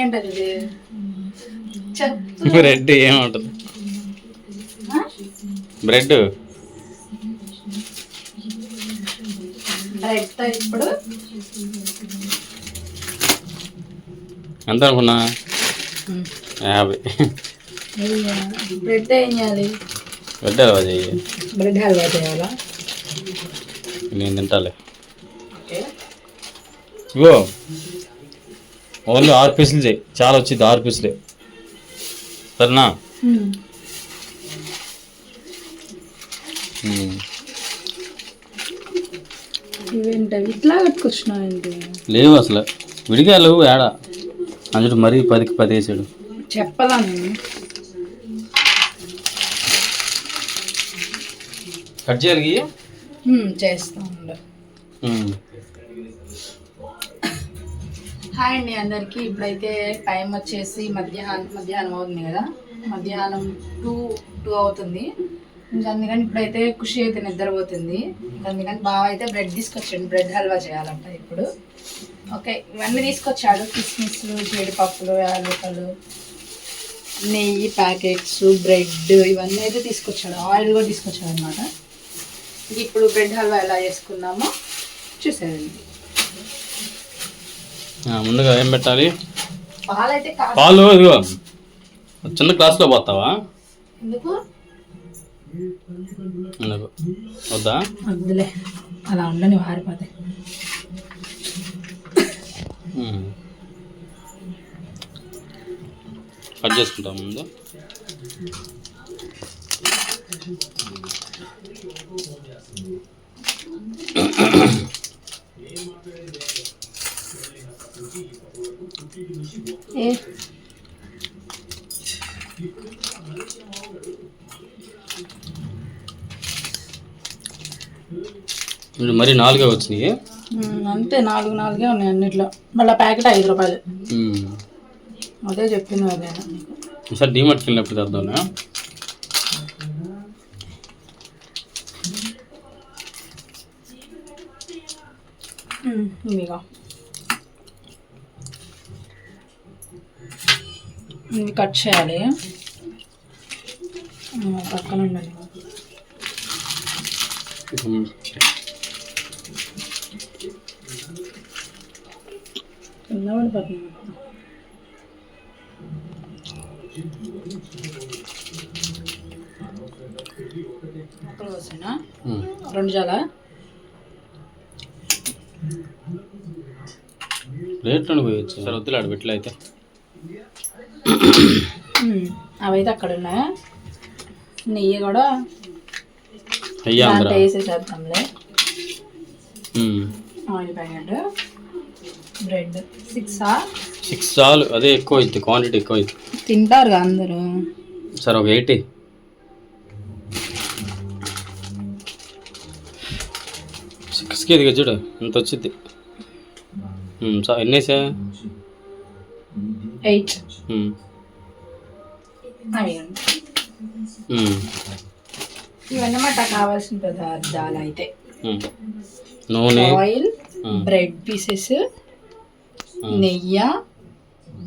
ఏంటది? ఇది? చెప్పు బ్రెడ్ ఏముంటుంది? బ్రెడ్? బ్రెడ్తో ఇప్పుడు? ఎంత అనుకున్నా యాభై. బ్రెడ్ ఏం చేయాలి? బ్రెడ్ హల్వా చేయాలా? నేను తింటాలే. ఇగో ఓన్లీ ఆరు పీసులు చేయి చాలా వచ్చింది ఆరు పీసులే. సరేనా? ఇట్లా లేవు అసలు. విడిగా లేవు ఏడ? అందులో మరీ పదికి పది వేసాడు చెప్పలా నేను కట్ చేయాలి చేస్తా. హాయ్ అండి అందరికీ. ఇప్పుడైతే టైం వచ్చేసి మధ్యాహ్నం మధ్యాహ్నం అవుతుంది కదా? మధ్యాహ్నం టూ టూ అవుతుంది. ఇంకా అందుకని ఇప్పుడైతే ఖుషి అయితే నిద్రపోతుంది. అందుకని బావ అయితే బ్రెడ్ తీసుకొచ్చాడు. బ్రెడ్ హల్వా చేయాలంట ఇప్పుడు. ఓకే ఇవన్నీ తీసుకొచ్చాడు. కిస్మిస్లు జీడిపప్పులు యాలకులు నెయ్యి ప్యాకెట్స్ బ్రెడ్ ఇవన్నీ అయితే తీసుకొచ్చాడు. ఆయిల్ కూడా తీసుకొచ్చాడు అనమాట ఇప్పుడు బ్రెడ్ హల్వా ఎలా చేసుకున్నామో చూసేదండి ముందుగా ఏం పెట్టాలి? పాలు ఇదిగో. చిన్న గ్లాస్లో పోతావా? ఎందుకు? వద్దా? వద్దులే. అలా ఉండని వారిపోతాయి. కట్ చేసుకుంటాం ముందు. ఏ మరి నాలుగే వచ్చినాయి? అంతే నాలుగు నాలుగే ఉన్నాయి అన్నిట్లో. మళ్ళీ ప్యాకెట్ ఐదు రూపాయలు. అదే చెప్పింది అదే. ఒకసారి డీమార్ట్కి వెళ్ళినప్పుడు తెద్దాం మ్, ఇవి కట్ చేయాలి. పక్కన ఉండండి. కోసేనా రెండు చాలా రేట్లో పోయొచ్చు. సరే వద్దులే ఆడ అయితే. అవైతే అక్కడ ఉన్నాయా నెయ్యి కూడా అయ్యా దాంట్లో వేసేసేద్దాంలే. Oil packet bread. సిక్సా? సిక్స్ చాలు అదే ఎక్కువ అవుతుంది క్వాంటిటీ ఎక్కువ అవుతుంది తింటారుగా అందరూ. సరే ఒక ఎయిటీ. సిక్స్కి ఇది చూడు ఎంత వచ్చింది చా ఎన్ని వేసా ఎయిట్. ఇవన్నమాట కావాల్సిన పదార్థాలు అయితే. ఉమ్. నూనె. ఆయిల్. Bread pieces. నెయ్యి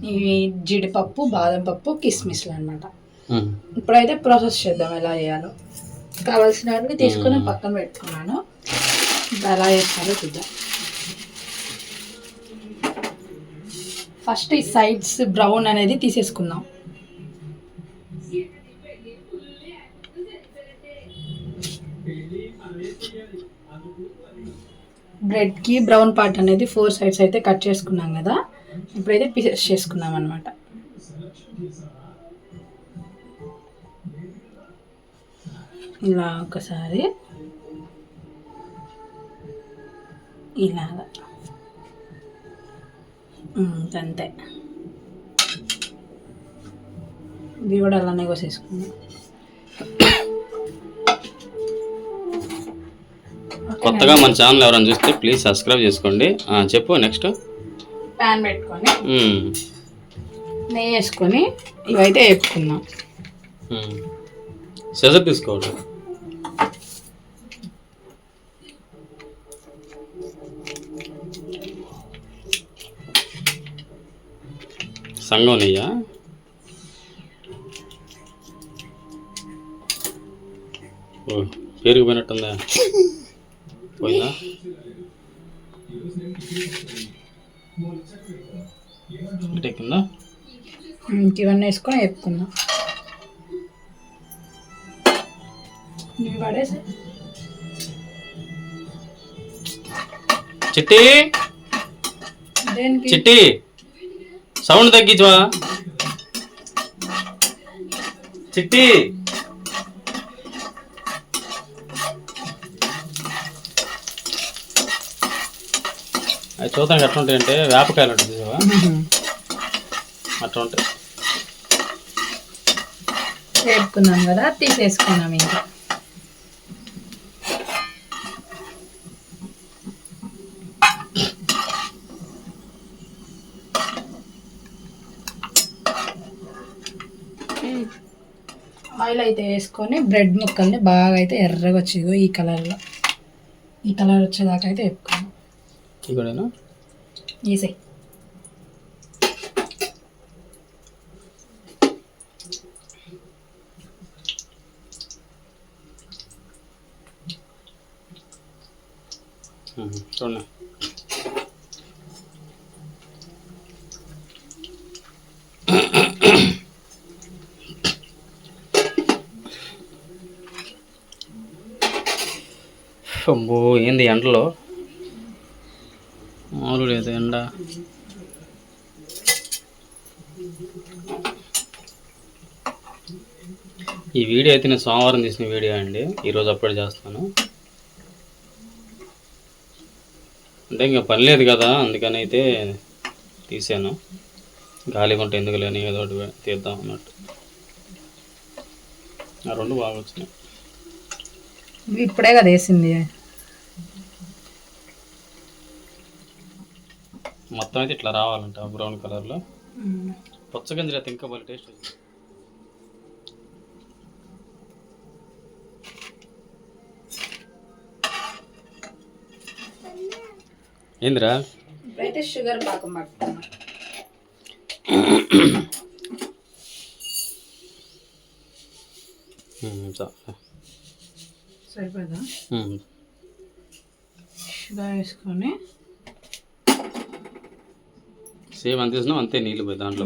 ఇవి జీడిపప్పు బాదం పప్పు కిస్మిస్లు అనమాట. ఇప్పుడైతే ప్రాసెస్ చేద్దాం ఎలా చేయాలో. కావాల్సినవన్నీ తీసుకొని పక్కన పెట్టుకున్నాను. ఎలా చేస్తారో చూద్దాం. ఫస్ట్ ఈ సైడ్స్ బ్రౌన్ అనేది తీసేసుకుందాం. బ్రెడ్కి బ్రౌన్ పార్ట్ అనేది ఫోర్ సైడ్స్ అయితే కట్ చేసుకున్నాం కదా. ఇప్పుడైతే పీసెస్ చేసుకున్నాం అనమాట ఇలా ఒకసారి. ఇలాగా. అంతే. ఇవి కూడా అలానే కోసేసుకుందాం. కొత్తగా మన ఛానల్ ఎవరైనా చూస్తే ప్లీజ్ సబ్స్క్రైబ్ చేసుకోండి. చెప్పు నెక్స్ట్. ప్యాన్ పెట్టుకొని నెయ్యి వేసుకొని ఇవైతే వేపుకుందాం. సెజర్ తీసుకోవాలి సంగం నెయ్యా ఓ పేరుకు పోయినట్టుందా? పోయిందా? ఇంక ఇవన్నీ వేసుకొని పడేసి చిట్టి! చిట్టి! సౌండ్ తగ్గించవా చిట్టి. అవి చూద్దాం ఎట్లా ఉంటాయంటే వేపకాయలు ఉంటుంది చూసావా? అట్లా ఉంటాయి. వేపుకున్నాం కదా తీసేసుకున్నాం ఇంకా. ఆయిల్ అయితే వేసుకొని బ్రెడ్ ముక్కల్ని బాగా అయితే ఎర్రగా వచ్చేది ఈ కలర్లో. ఈ కలర్ వచ్చేదాకా అయితే వేపుకున్నాం ఇక్కడేనా? ఈసే ఉహు, చూడండి. అబ్బో ఏంది ఎండలో? మామూలు లేదు ఎండ. ఈ వీడియో అయితే నేను సోమవారం తీసిన వీడియో అండి. ఈరోజు అప్లోడ్ చేస్తాను. అంటే ఇంకా పని లేదు కదా అందుకని అయితే తీసాను. గాలిగా కొంటే ఎందుకు లేని ఏదో ఒకటి తీద్దాం అన్నట్టు. ఆ రెండు బాగా వచ్చినాయి. ఇప్పుడే కదా వేసింది. మొత్తం అయితే ఇట్లా రావాలంట బ్రౌన్ కలర్లో. పుచ్చగంజలు అయితే ఇంకా బాగా టేస్ట్ వచ్చింది ఏందిరా? షుగర్ పాకం సరిపోదా షుగర్ వేసుకొని సేమ్ అంత వేసినాం అంతే నీళ్ళు పోయి దాంట్లో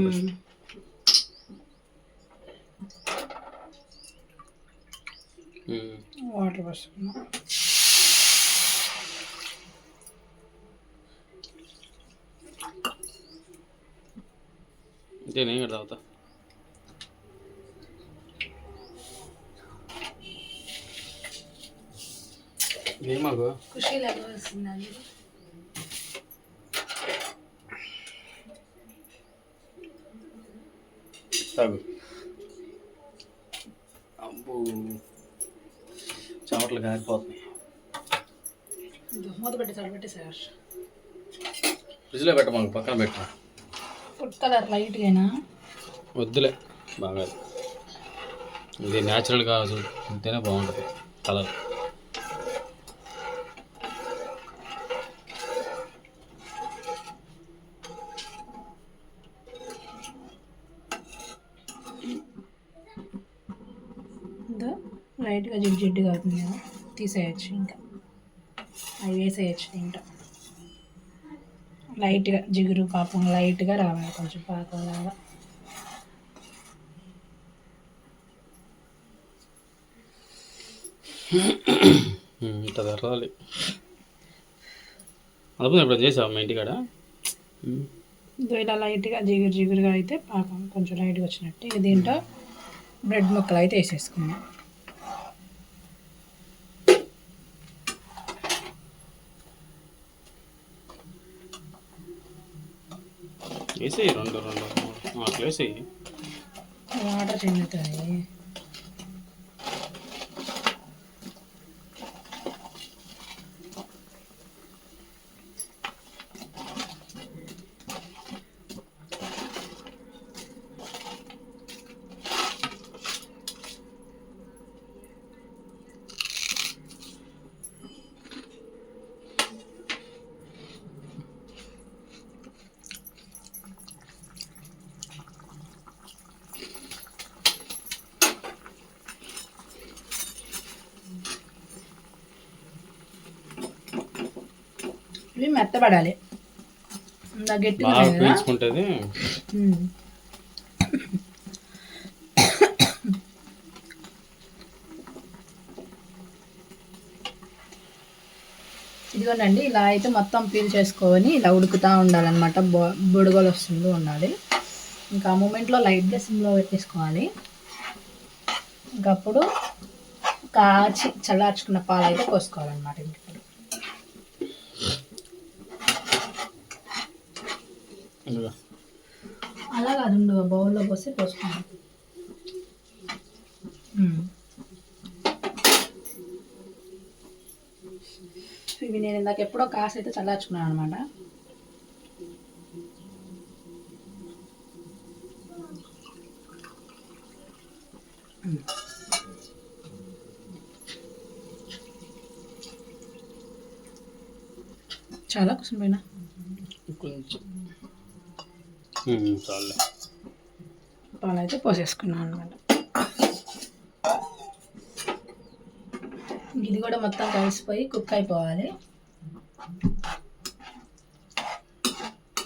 వాటర్ పోసుకున్నాం అంతే నేను కూడా తాగుతా ఏం మాకు? ఖుషి లేకపోతుందండి తాగు అబ్బో. చెమటలు కారిపోతున్నాయి మూత పెట్టి సరిపెట్టి సార్. ఫ్రిడ్జ్లో పెట్ట మాకు పక్కన పెట్ట. ఫుడ్ కలర్ లైట్గా వద్దులే బాగా ఇది న్యాచురల్గా ఉంటేనే బాగుంటుంది కలర్ ఇంకా లైట్గా జిడ్డు జిడ్డుగా అవుతుంది కదా తీసేయచ్చు ఇంకా. అవి వేసేయచ్చు ఇంకా. లైట్గా జిగురు పాపం లైట్గా రావాలి కొంచెం పాకంలాగా ఇట్లా తెరాలి అదే ఇప్పుడు చేసావా మా ఇంటికాడ? ఇలా లైట్గా జిగురు జిగురుగా అయితే పాకం కొంచెం లైట్గా వచ్చినట్టు. ఇక దీంట్లో బ్రెడ్ ముక్కలు అయితే వేసేసుకున్నాం వేసేయి రెండు రెండు అట్లా వేసేయి వాటర్ చెందుతాయి ఇవి మెత్తబడాలి. గట్టిగా పీల్చుకుంటుంది. ఇదిగోనండి ఇలా అయితే మొత్తం పీల్ చేసుకొని ఇలా ఉడుకుతూ ఉండాలన్నమాట. బొ బుడగలు వస్తుంటూ ఉండాలి. ఇంకా ఆ మూమెంట్లో లైట్గా సిమ్లో పెట్టేసుకోవాలి ఇంకప్పుడు కాచి చల్లార్చుకున్న పాలు అయితే పోసుకోవాలన్నమాట ఇంక. ఇదిగో. అలా కాదు ఉండు బౌల్లో పోసి పోసుకోవాలి ఉమ్. ఇవి నేను ఇందాక ఎప్పుడో కాసి అయితే చల్లార్చుకున్నాను అనమాట చాలా కుసం పోయినా కొంచెం పాలు అయితే పోసేసుకున్నాను అనమాట ఇది కూడా మొత్తం కలిసిపోయి కుక్ అయిపోవాలి.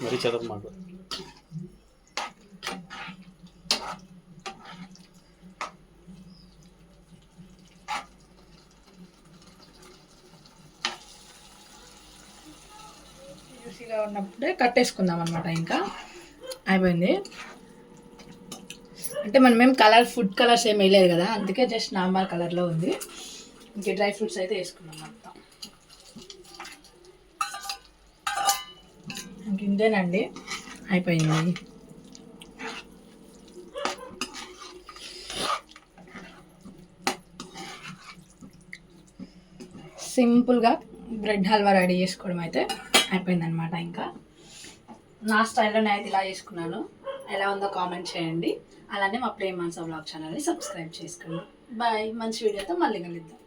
మరీ చదవ మాకు. జ్యూసీగా ఉన్నప్పుడే కట్టేసుకుందాం అనమాట ఇంకా. అయిపోయింది. అంటే మనం ఏం కలర్ ఫుడ్ కలర్స్ ఏం వేయలేదు కదా అందుకే జస్ట్ నార్మల్ కలర్లో ఉంది. ఇంక డ్రై ఫ్రూట్స్ అయితే వేసుకున్నాం మొత్తం. ఇంతేనండి. అయిపోయింది. సింపుల్గా బ్రెడ్ హల్వా రెడీ చేసుకోవడం అయితే అయిపోయిందనమాట ఇంకా. నా స్టైల్లో నేను అయితే ఇలా చేసుకున్నాను. ఎలా ఉందో కామెంట్ చేయండి. అలానే మా ప్రేమాన్సా బ్లాగ్ ఛానల్ని సబ్స్క్రైబ్ చేసుకోండి. బాయ్. మంచి వీడియోతో మళ్ళీ కలుద్దాం.